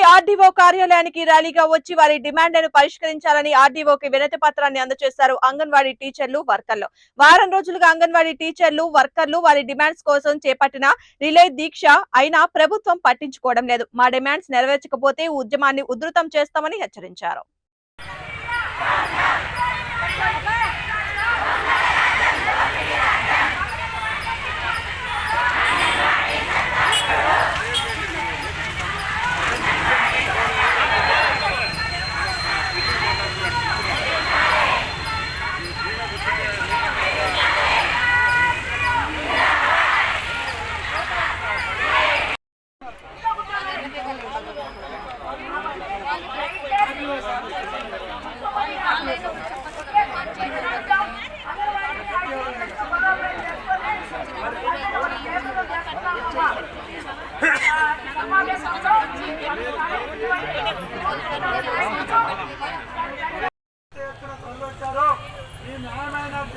నుండి ఆర్డీఓ కార్యాలయానికి ర్యాలీగా వచ్చి వారి డిమాండ్లను పరిష్కరించాలని ఆర్డీఓకి వినతి పత్రాన్ని అందజేశారు అంగన్వాడీ టీచర్లు వర్కర్లు. వారం రోజులుగా అంగన్వాడీ టీచర్లు వర్కర్లు వారి డిమాండ్స్ కోసం చేపట్టిన రిలే దీక్ష అయినా ప్రభుత్వం పట్టించుకోవడం లేదు. మా డిమాండ్స్ నెరవేర్చకపోతే ఉద్యమాన్ని ఉధృతం చేస్తామని హెచ్చరించారు.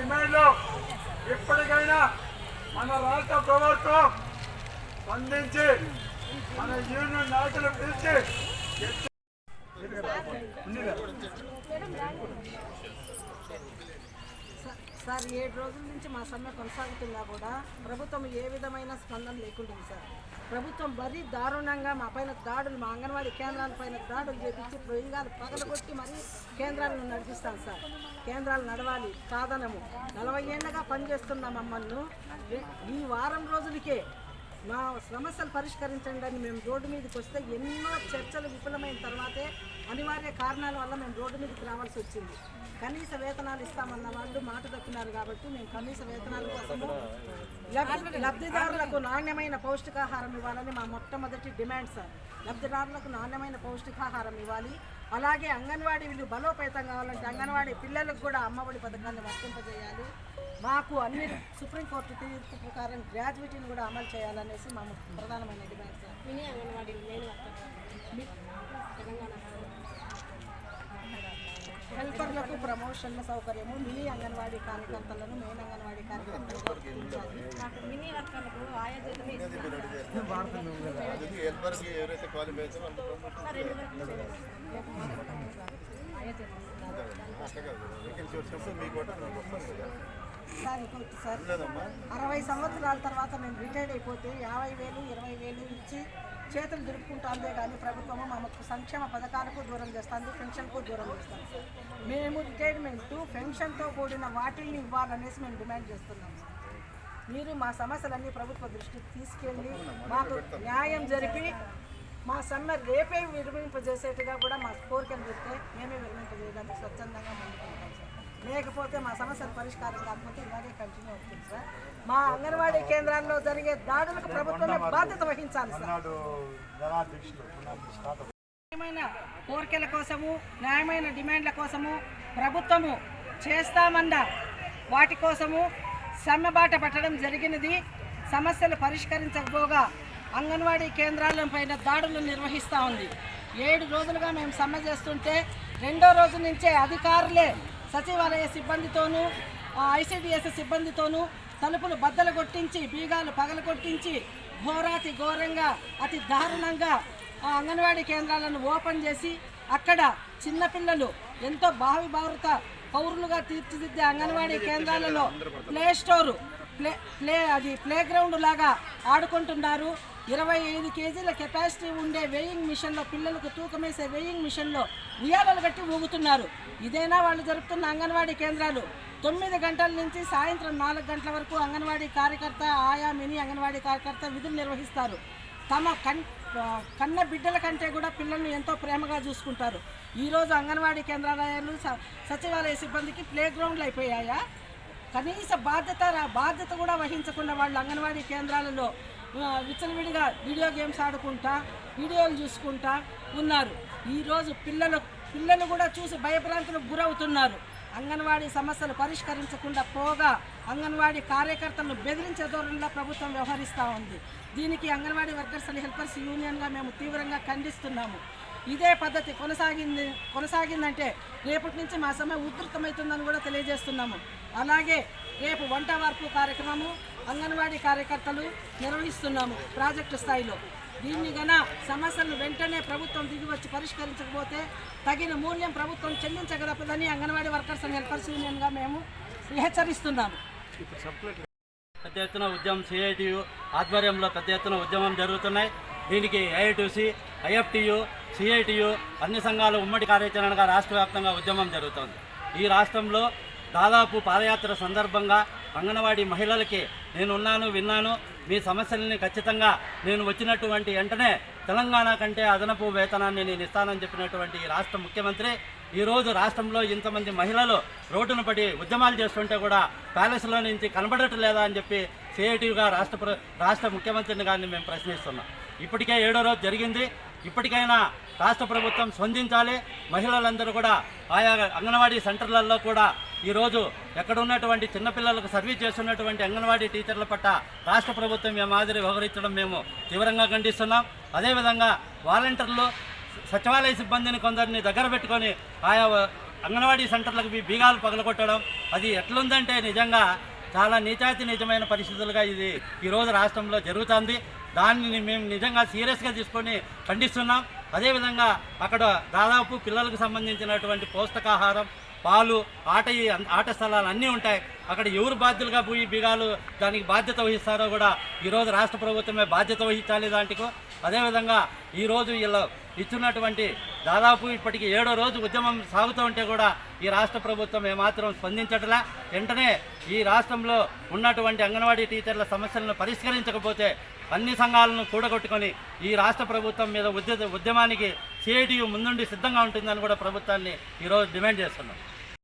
డిమాండ్లు ఇప్పటికైనా మన రాష్ట్ర ప్రభుత్వం స్పందించి మన యూనియన్ నాయకులు పిలిచి సార్ ఏడు రోజుల నుంచి మా సమ్మె కొనసాగుతున్నా కూడా ప్రభుత్వం ఏ విధమైన స్పందన లేకుంటుంది సార్. ప్రభుత్వం మరీ దారుణంగా మా పైన దాడులు మా అంగన్వాడీ కేంద్రాల పైన దాడులు చేపించి ప్రయోగాలు పగలగొట్టి మరీ కేంద్రాలను నడిపిస్తాం సార్. కేంద్రాలు నడవాలి. సాధనము నలభై ఏళ్ళగా పనిచేస్తున్న మమ్మల్ని ఈ వారం రోజులకే మా సమస్యలు పరిష్కరించండి అని మేము రోడ్డు మీదకి వస్తే ఎన్నో చర్చలు విఫలమైన తర్వాతే అనివార్య కారణాల వల్ల మేము రోడ్డు మీదకి రావాల్సి వచ్చింది. కనీస వేతనాలు ఇస్తామన్న వాళ్ళు మాట తప్పినారు కాబట్టి మేము కనీస వేతనాల కోసము లబ్ధిదారులకు నాణ్యమైన పౌష్టికాహారం ఇవ్వాలని మా మొట్టమొదటి డిమాండ్ సార్. లబ్ధిదారులకు నాణ్యమైన పౌష్టికాహారం ఇవ్వాలి. అలాగే అంగన్వాడీ వీళ్ళు బలోపేతం కావాలంటే అంగన్వాడీ పిల్లలకు కూడా అమ్మఒడి పథకాన్ని వర్తింపజేయాలి. మాకు అన్ని సుప్రీంకోర్టు తీర్పు ప్రకారం గ్రాడ్యుయేటీని కూడా అమలు చేయాలనేసి మా ప్రధానమైన డిమాండ్ సార్ మినీ అంగన్వాడీ హెల్పర్లకు ప్రమోషన్ల సౌకర్యము మినీ అంగన్వాడీ కార్యకర్తలను మెయిన్ అంగన్వాడీ. మాకు మినీ వర్కర్లకు ఆయా మీకు సార్ ఇంకొకటి సార్. అరవై సంవత్సరాల తర్వాత మేము రిటైర్డ్ అయిపోతే యాభై వేలు ఇరవై వేలు ఇచ్చి చేతులు దులుపుకుంటాందే కానీ ప్రభుత్వము మాకు సంక్షేమ పథకాలకు దూరం చేస్తుంది పెన్షన్కు దూరం చేస్తుంది. మేము రిటైర్మెంట్ పెన్షన్తో కూడిన వాటిల్ని ఇవ్వాలనేసి మేము డిమాండ్ చేస్తున్నాం సార్. మీరు మా సమస్యలన్నీ ప్రభుత్వ దృష్టికి తీసుకెళ్ళి మాకు న్యాయం జరిపి మా సమ్మె రేపే విరమింపజేసేట్టుగా కూడా మా కోరికలు చెప్తే మేమే విరమింపజేయడానికి స్వచ్ఛందంగా ముందుకుంటాం లేకపోతే మా సమస్యల పరిష్కారం కాకపోతే ఇలాగే కంటిన్యూ అవుతుంది సార్. మా అంగన్వాడీ కేంద్రాల్లో జరిగే దాడులకు ప్రభుత్వమే బాధ్యత వహించాలి సార్. న్యాయమైన కోరికల కోసము న్యాయమైన డిమాండ్ల కోసము ప్రభుత్వము చేస్తామన్న వాటి కోసము సమ్మెబాట పట్టడం జరిగినది. సమస్యలు పరిష్కరించకపోగా అంగన్వాడీ కేంద్రాల పైన దాడులు నిర్వహిస్తూ ఉంది. ఏడు రోజులుగా మేము సమ్మె చేస్తుంటే రెండో రోజు నుంచే అధికారులే సచివాలయ సిబ్బందితోనూ ఐసిడిఎస్ సిబ్బందితోనూ తలుపులు బద్దలు కొట్టించి బీగాలు పగలగొట్టించి ఘోరాతి ఘోరంగా అతి దారుణంగా ఆ అంగన్వాడీ కేంద్రాలను ఓపెన్ చేసి అక్కడ చిన్నపిల్లలు ఎంతో భావి భారత పౌరులుగా తీర్చిదిద్దే అంగన్వాడీ కేంద్రాలలో ప్లే స్టోరు ప్లే ప్లే అది ప్లే గ్రౌండ్ లాగా ఆడుకుంటున్నారు. ఇరవై ఐదు కేజీల కెపాసిటీ ఉండే వెయింగ్ మిషన్లో పిల్లలకు తూకమేసే వెయింగ్ మిషన్లో ఉయ్యాలలు కట్టి ఊగుతున్నారు. ఇదేనా వాళ్ళు జరుపుతున్న అంగన్వాడీ కేంద్రాలు? తొమ్మిది గంటల నుంచి సాయంత్రం నాలుగు గంటల వరకు అంగన్వాడీ కార్యకర్త ఆయా మినీ అంగన్వాడీ కార్యకర్త విధులు నిర్వహిస్తారు. తమ కన్ కన్న బిడ్డల కంటే కూడా పిల్లల్ని ఎంతో ప్రేమగా చూసుకుంటారు. ఈరోజు అంగన్వాడీ కేంద్రాలయాలు సచివాలయ సిబ్బందికి ప్లే గ్రౌండ్లు అయిపోయాయా? కనీస బాధ్యత బాధ్యత కూడా వహించకుండా వాళ్ళు అంగన్వాడీ కేంద్రాలలో విచ్చలవిడిగా వీడియో గేమ్స్ ఆడుకుంటా వీడియోలు చూసుకుంటా ఉన్నారు. ఈరోజు పిల్లలు పిల్లలు కూడా చూసి భయభ్రాంతులకు గురవుతున్నారు. అంగన్వాడీ సమస్యలు పరిష్కరించకుండా పోగా అంగన్వాడీ కార్యకర్తలను బెదిరించే ధోరణిలో ప్రభుత్వం వ్యవహరిస్తూ ఉంది. దీనికి అంగన్వాడీ వర్కర్స్ అండ్ హెల్పర్స్ యూనియన్గా మేము తీవ్రంగా ఖండిస్తున్నాము. ఇదే పద్ధతి కొనసాగింది కొనసాగిందంటే రేపటి నుంచి మా సమయం ఉధృతమవుతుందని కూడా తెలియజేస్తున్నాము. అలాగే రేపు వంట వార్పు కార్యక్రమము అంగన్వాడీ కార్యకర్తలు నిర్వహిస్తున్నాము ప్రాజెక్టు స్థాయిలో. దీన్ని గన సమస్యలను వెంటనే ప్రభుత్వం దిగివచ్చి పరిష్కరించకపోతే తగిన మూల్యం ప్రభుత్వం చెల్లించగలపదని అంగన్వాడీ వర్కర్స్ అండ్ హెల్పర్స్ యూనియన్గా మేము హెచ్చరిస్తున్నాము. పెద్ద ఎత్తున ఉద్యమం సిఐటియు ఆధ్వర్యంలో పెద్ద ఎత్తున ఉద్యమం జరుగుతున్నాయి. దీనికి ఐఐటిసి ఐఎఫ్టియు సిఐటియు అన్ని సంఘాలు ఉమ్మడి కార్యాచరణగా రాష్ట్ర వ్యాప్తంగా ఉద్యమం జరుగుతోంది. ఈ రాష్ట్రంలో దాదాపు పాదయాత్ర సందర్భంగా అంగన్వాడీ మహిళలకి నేను ఉన్నాను విన్నాను. మీ సమస్యలని ఖచ్చితంగా నేను వచ్చినటువంటి వెంటనే తెలంగాణ కంటే అదనపు వేతనాన్ని నేను ఇస్తానని చెప్పినటువంటి ఈ రాష్ట్ర ముఖ్యమంత్రి ఈరోజు రాష్ట్రంలో ఇంతమంది మహిళలు రోడ్డున పడి ఉద్యమాలు చేస్తుంటే కూడా ప్యాలెస్లో నుంచి కనబడటం లేదా అని చెప్పి సిఐటిగా రాష్ట్ర ప్ర- రాష్ట్ర ముఖ్యమంత్రిని కానీ మేము ప్రశ్నిస్తున్నాం. ఇప్పటికే ఏడో రోజు జరిగింది. ఇప్పటికైనా రాష్ట్ర ప్రభుత్వం స్పందించాలి. మహిళలందరూ కూడా ఆయా అంగన్వాడీ సెంటర్లలో కూడా ఈరోజు ఎక్కడ ఉన్నటువంటి చిన్నపిల్లలకు సర్వీస్ చేస్తున్నటువంటి అంగన్వాడీ టీచర్ల పట్ల రాష్ట్ర ప్రభుత్వం ఈ మాదిరి వ్యవహరించడం మేము తీవ్రంగా ఖండిస్తున్నాం. అదేవిధంగా వాలంటీర్లు సచివాలయ సిబ్బందిని కొందరిని దగ్గర పెట్టుకొని ఆయా అంగన్వాడీ సెంటర్లకు మీ బీగాలు పగలగొట్టడం అది ఎట్లుందంటే నిజంగా చాలా నీచాతి నిజమైన పరిస్థితులుగా ఇది ఈరోజు రాష్ట్రంలో జరుగుతుంది. దానిని మేము నిజంగా సీరియస్గా తీసుకొని ఖండిస్తున్నాం అదేవిధంగా అక్కడ దాదాపు పిల్లలకు సంబంధించినటువంటి పౌష్టికాహారం పాలు ఆట ఆట స్థలాలు అన్నీ ఉంటాయి. అక్కడ ఎవరు బాధ్యులుగా పోయి బిగాలు దానికి బాధ్యత వహిస్తారో కూడా ఈరోజు రాష్ట్ర ప్రభుత్వమే బాధ్యత వహించాలి దాంట్లో. అదేవిధంగా ఈరోజు ఇలా ఇచ్చినటువంటి దాదాపు ఇప్పటికి ఏడో రోజు ఉద్యమం సాగుతూ ఉంటే కూడా ఈ రాష్ట్ర ప్రభుత్వం ఏమాత్రం స్పందించట్లా. వెంటనే ఈ రాష్ట్రంలో ఉన్నటువంటి అంగన్వాడీ టీచర్ల సమస్యలను పరిష్కరించకపోతే అన్ని సంఘాలను కూడగొట్టుకొని ఈ రాష్ట్ర ప్రభుత్వం మీద ఉద్య ఉద్యమానికి సిఐటియు ముందుండి సిద్ధంగా ఉంటుందని కూడా ప్రభుత్వాన్ని ఈరోజు డిమాండ్ చేస్తున్నాం.